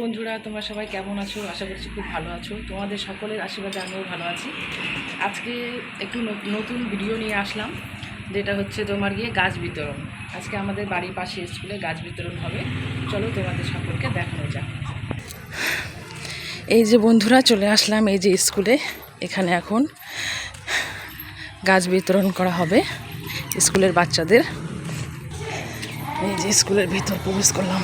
বন্ধুরা, তোমরা সবাই কেমন আছো? আশা করছি খুব ভালো আছো। তোমাদের সকলের আশীর্বাদে আমিও ভালো আছি। আজকে একটু নতুন ভিডিও নিয়ে আসলাম, যেটা হচ্ছে তোমার গিয়ে গাছ বিতরণ। আজকে আমাদের বাড়ির পাশে স্কুলে গাছ বিতরণ হবে। চলো তোমাদের সকলকে দেখানো যাক। এই যে বন্ধুরা, চলে আসলাম এই যে স্কুলে। এখানে এখন গাছ বিতরণ করা হবে স্কুলের বাচ্চাদের। এই যে স্কুলের ভিতর প্রবেশ করলাম।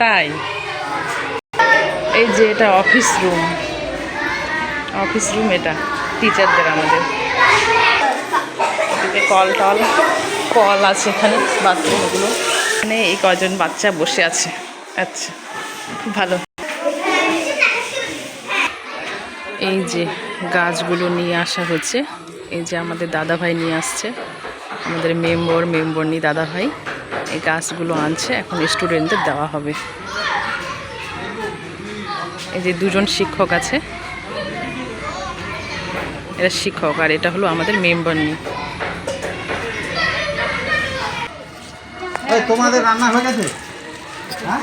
তাই? এই যে এটা অফিস রুম অফিস রুম এটা টিচারদের আমাদের। কল টল কল আছে এখানে বাথরুমগুলো এখানে এই কজন বাচ্চা বসে আছে। আচ্ছা খুব ভালো। এই যে গাছগুলো নিয়ে আসা হচ্ছে। এই যে আমাদের দাদাভাই নিয়ে আসছে। আমাদের মেম্বর মেম্বর নিয়ে দাদা ভাই এই গাছগুলো আনছে এখন স্টুডেন্টদের দেওয়া হবে এই যে দুজন শিক্ষক আছে এটা শিক্ষক আর এটা হলো আমাদের মেম্বার নিয়ে তোমাদের রান্না হয়ে গেছে হ্যাঁ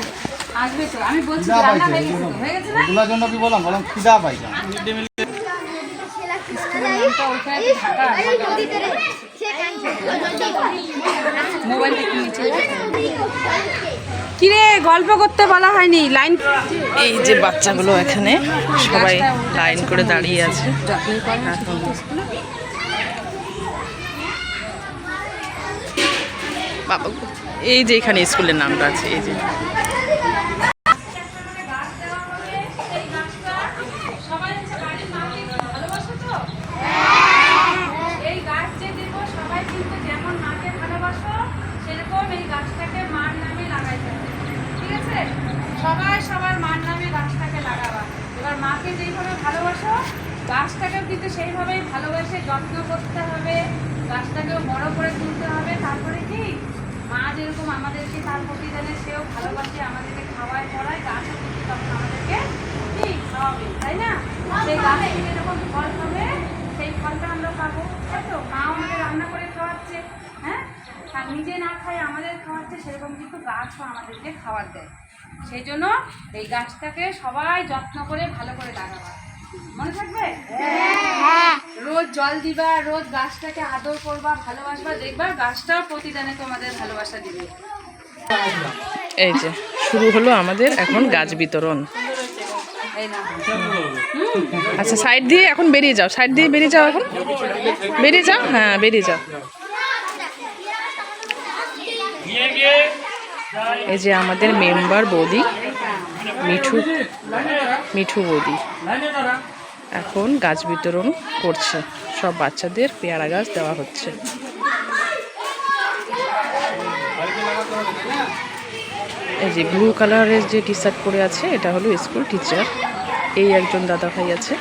আসবে তো আমি বলছি রান্না হয়ে গেছে হয়ে গেছে না ওগুলোর জন্য কি বললাম বললাম খিদা পাইছে নামটা ওখানে একটু ঢাকা কিরে, গল্প করতে বলা হয়নি, লাইন এই যে বাচ্চাগুলো এখানে, সবাই লাইন করে দাঁড়িয়ে আছে। এই যে এখানে স্কুলের নামটা আছে, এই যে এই গাছ যে দেবো সবাই কিন্তু যেমন মাকে ভালোবাসো সেরকম এই গাছটাকে মার নামে লাগাইতে হবে ঠিক আছে সবাই সবার মার নামে গাছটাকে লাগাবা এবার মাকে যেইভাবে ভালোবাসো গাছটাকেও কিন্তু সেইভাবেই ভালোবেসে যত্ন করতে হবে, গাছটাকেও বড় করে তুলতে হবে। তারপরে কি? মা যেরকম আমাদেরকে তার প্রতিদানে সেও ভালোবাসে, আমাদেরকে খাওয়ায়, পড়ায়, গাছও কিন্তু তখন আমাদেরকে কি? খাওয়াবে, তাই না? সেই গাছ থেকে যখন ফল হবে, সেই ফলটা আমরা পাবো। তাই তো? মা আমাদের রান্না করে খাওয়াচ্ছে হ্যাঁ? আর নিজে না খাই আমাদের খাওয়াচ্ছে, সেরকম কিন্তু গাছও আমাদেরকে খাবার দেয়। সেই জন্য এই গাছটাকে সবাই যত্ন করে ভালো করে লাগাবা। মনে থাকবে? রোজ জল দিবা রোজ গাছটাকে আদর করবা ভালোবাসবা। দেখবা গাছটাও প্রতিদানে তোমাদের ভালোবাসা দিবে। এই যে শুরু হলো আমাদের এখন গাছ বিতরণ। আচ্ছা সাইড দিয়ে এখন বেরিয়ে যাও। সাইড দিয়ে বেরিয়ে যাও এখন। বেরিয়ে যাও? হ্যাঁ বেরিয়ে যাও। এই যে আমাদের মেম্বার বৌদি মিঠু। মিঠু বৌদি। এখন গাছ বিতরণ করছে। সব বাচ্চাদের পেয়ারা গাছ দেওয়া হচ্ছে। এই যে ব্লু কালারের যে টি শার্ট পরে আছে, এটা হলো স্কুল টিচার এই একজন দাদা ভাই আছে,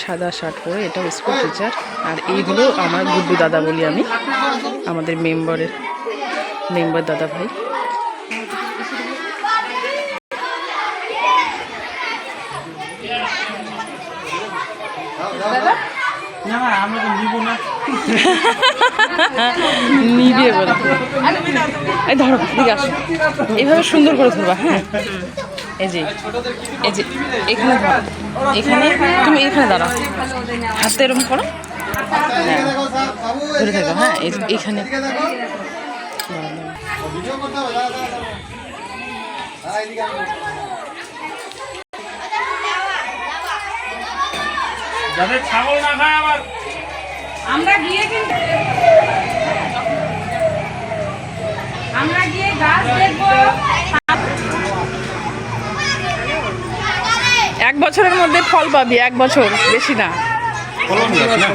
সাদা শার্ট পরে এটা স্কুল টিচার আর এইগুলো আমার গুড্ডু দাদা বলি আমি, আমাদের মেম্বারের মেম্বার দাদা ভাই। না না আমরা তো নিব না। নিবে বলে এই ধরো দিকে আসো। এইভাবে সুন্দর করে ধরবা হ্যাঁ? এই যে এই যে এখানে এখানে তুমি এখানে দাঁড়াও। হাতে এরকম করো। হ্যাঁ। ধরে থাকো হ্যাঁ এখানে। ভিডিও করতে হবে দাঁড়া দাঁড়া দাঁড়া দাঁড়া এদিকে আসো। যাতে ছাগল না খায় আবার। আমরা গিয়ে কিন্তু আমরা গিয়ে গাছ দেখব। এক বছরের মধ্যে ফল পাবি এক বছর বেশি না। ফলন গাছ না?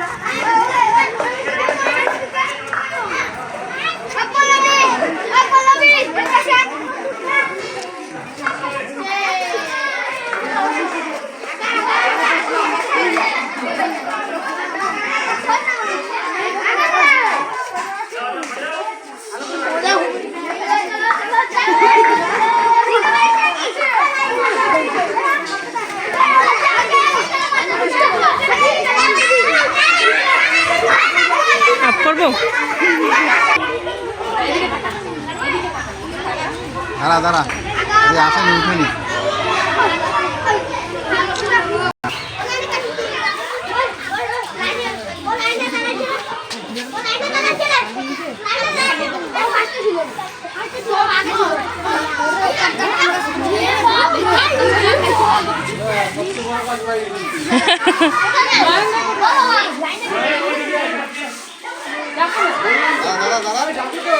Thank you. দাঁড়া দাঁড়া। আসেনি উঠেনি দাঁড়া দাঁড়া।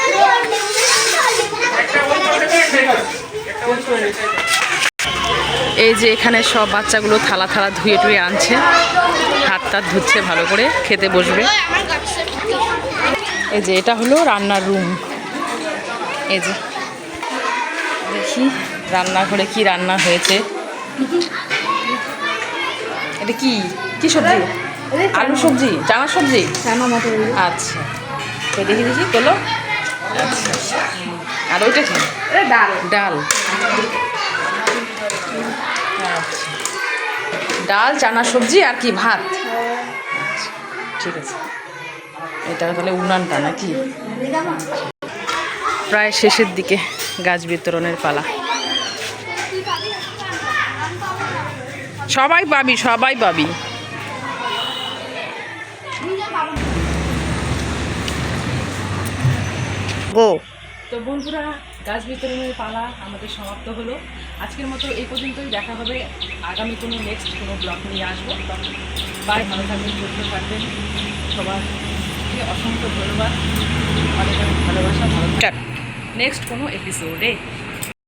এই যে এখানে সব বাচ্চাগুলো থালা থালা ধুয়ে টুয়ে আনছে। হাত টাত ধুচ্ছে ভালো করে খেতে বসবে। এই যে এটা হলো রান্নার রুম। এই যে দেখি রান্নাঘরে কি রান্না হয়েছে। এটা কি? কি সবজি? আলু সবজি? চানা সবজি আচ্ছা। তো দেখি দেখি তোলো আচ্ছা। আর ওইটা কি? ডাল। ডাল। আচ্ছা। চানা সবজি আর কি ভাত? আচ্ছা, ঠিক আছে। এটা তাহলে উনানটা নাকি? প্রায় শেষের দিকে গাছ বিতরণের পালা। সবাই পাবি সবাই পাবি। গো তো বন্ধুরা গাছ বিতরণের পালা আমাদের সমাপ্ত হলো। আজকের মতো এই পর্যন্তই দেখা হবে আগামী কোনো নেক্সট কোনো ব্লগ নিয়ে আসব। তখন বাই ভালো থাকবেন সুস্থ থাকবেন। সবার অসংখ্য ধন্যবাদ। অনেক অনেক ভালোবাসা ভালো নেক্সট কোনো এপিসোডে